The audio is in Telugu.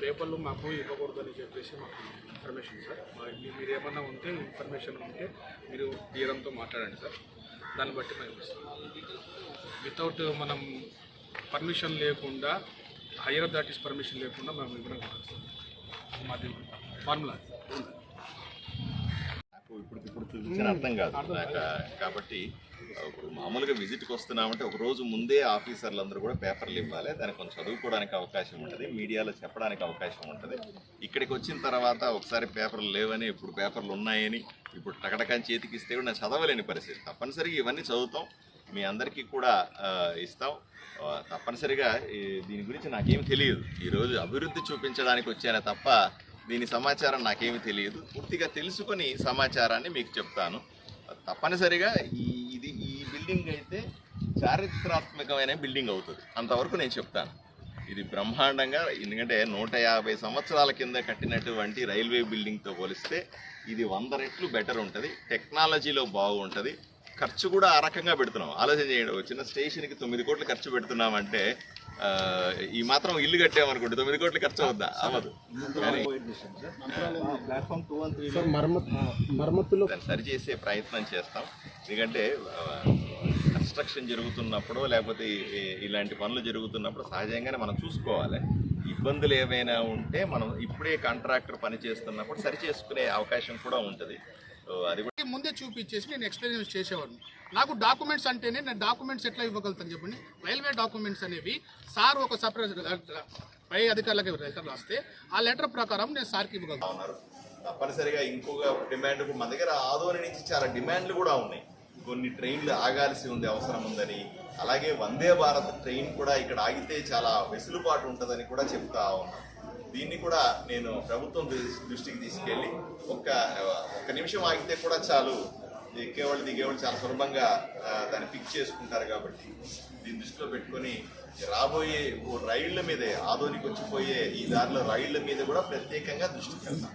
పేపర్లు మాకు ఇవ్వకూడదని చెప్పేసి మాకు ఇన్ఫర్మేషన్ సార్. మీరు ఏమన్నా ఉంటే ఇన్ఫర్మేషన్ ఉంటే మీరు తీరంతో మాట్లాడండి సార్. దాన్ని బట్టి మేము ఇస్తాం. వితౌట్ మనం పర్మిషన్ లేకుండా హైయర్ అథారిటీస్ పర్మిషన్ లేకుండా మేము ఇవ్వడం సార్. మాది ఫార్ములా ఇప్పుడు ఇప్పుడు చూపించిన అర్థం కాదు. నాకు కాబట్టి ఇప్పుడు మామూలుగా విజిట్కి వస్తున్నామంటే ఒక రోజు ముందే ఆఫీసర్లు అందరూ కూడా పేపర్లు ఇవ్వాలి. దానికి కొంచెం చదువుకోవడానికి అవకాశం ఉంటుంది మీడియాలో చెప్పడానికి అవకాశం ఉంటుంది. ఇక్కడికి వచ్చిన తర్వాత ఒకసారి పేపర్లు లేవని ఇప్పుడు పేపర్లు ఉన్నాయని ఇప్పుడు టకటకాని చేతికి ఇస్తే కూడా నేను చదవలేని పరిస్థితి. తప్పనిసరిగా ఇవన్నీ చదువుతాం. మీ అందరికీ కూడా ఇస్తాం. తప్పనిసరిగా దీని గురించి నాకేం తెలియదు. ఈరోజు అభివృద్ధి చూపించడానికి వచ్చానే తప్ప దీని సమాచారం నాకేమీ తెలియదు. పూర్తిగా తెలుసుకొని సమాచారాన్ని మీకు చెప్తాను. తప్పనిసరిగా ఈ ఇది ఈ బిల్డింగ్ అయితే చారిత్రాత్మకమైన బిల్డింగ్ అవుతుంది. అంతవరకు నేను చెప్తాను. ఇది బ్రహ్మాండంగా ఎందుకంటే నూట యాభై సంవత్సరాల కింద కట్టినటువంటి రైల్వే బిల్డింగ్తో పోలిస్తే ఇది వంద రెట్లు బెటర్ ఉంటుంది. టెక్నాలజీలో బాగుంటుంది. ఖర్చు కూడా ఆ రకంగా పెడుతున్నాం. ఆలోచన చేయడం చిన్న స్టేషన్కి తొమ్మిది కోట్లు ఖర్చు పెడుతున్నామంటే ఈ మాత్రం ఇల్లు కట్టామనుకోండి తొమ్మిది కోట్లు ఖర్చు అవుద్దా? అవ్వదు. సార్ మరమ్మతులో దాన్ని సరిచేసే ప్రయత్నం చేస్తాం. ఎందుకంటే కన్స్ట్రక్షన్ జరుగుతున్నప్పుడు లేకపోతే ఇలాంటి పనులు జరుగుతున్నప్పుడు సహజంగానే మనం చూసుకోవాలి. ఇబ్బందులు ఏమైనా ఉంటే మనం ఇప్పుడే కాంట్రాక్టర్ పని చేస్తున్నప్పుడు సరి చేసుకునే అవకాశం కూడా ఉంటుంది. అది ముందే చూపించేసి నేను ఎక్స్ప్లెయిన్ చేసేవాడిని. నాకు డాక్యుమెంట్స్ అంటేనే నేను డాక్యుమెంట్స్ ఎట్లా ఇవ్వగలుగుతాను చెప్పండి? రైల్వే డాక్యుమెంట్స్ అనేవి సార్ ఒక సపరేట్ పై అధికారులకు లెటర్ రాస్తే ఆ లెటర్ ప్రకారం నేను సార్కి ఇవ్వగలుగుతాను. ఉన్నారు. తప్పనిసరిగా ఇంకొక డిమాండ్ మన దగ్గర ఆదోని నుంచి చాలా డిమాండ్లు కూడా ఉన్నాయి. కొన్ని ట్రైన్లు ఆగాల్సి ఉంది అవసరం ఉందని అలాగే వందే భారత్ ట్రైన్ కూడా ఇక్కడ ఆగితే చాలా వెసులుబాటు ఉంటుందని కూడా చెప్తా ఉన్నాం. దీన్ని కూడా నేను ప్రభుత్వం దృష్టికి తీసుకెళ్ళి ఒక్క ఒక్క నిమిషం ఆగితే కూడా చాలు. ఎక్కేవాళ్ళు దిగేవాళ్ళు చాలా సులభంగా దాన్ని ఫిక్స్ చేసుకుంటారు కాబట్టి దీన్ని దృష్టిలో పెట్టుకొని రాబోయే ఓ రైళ్ళ మీదే ఆదోనికి వచ్చిపోయే ఈ దారిలో రైళ్ళ మీద కూడా ప్రత్యేకంగా దృష్టి పెడతాం.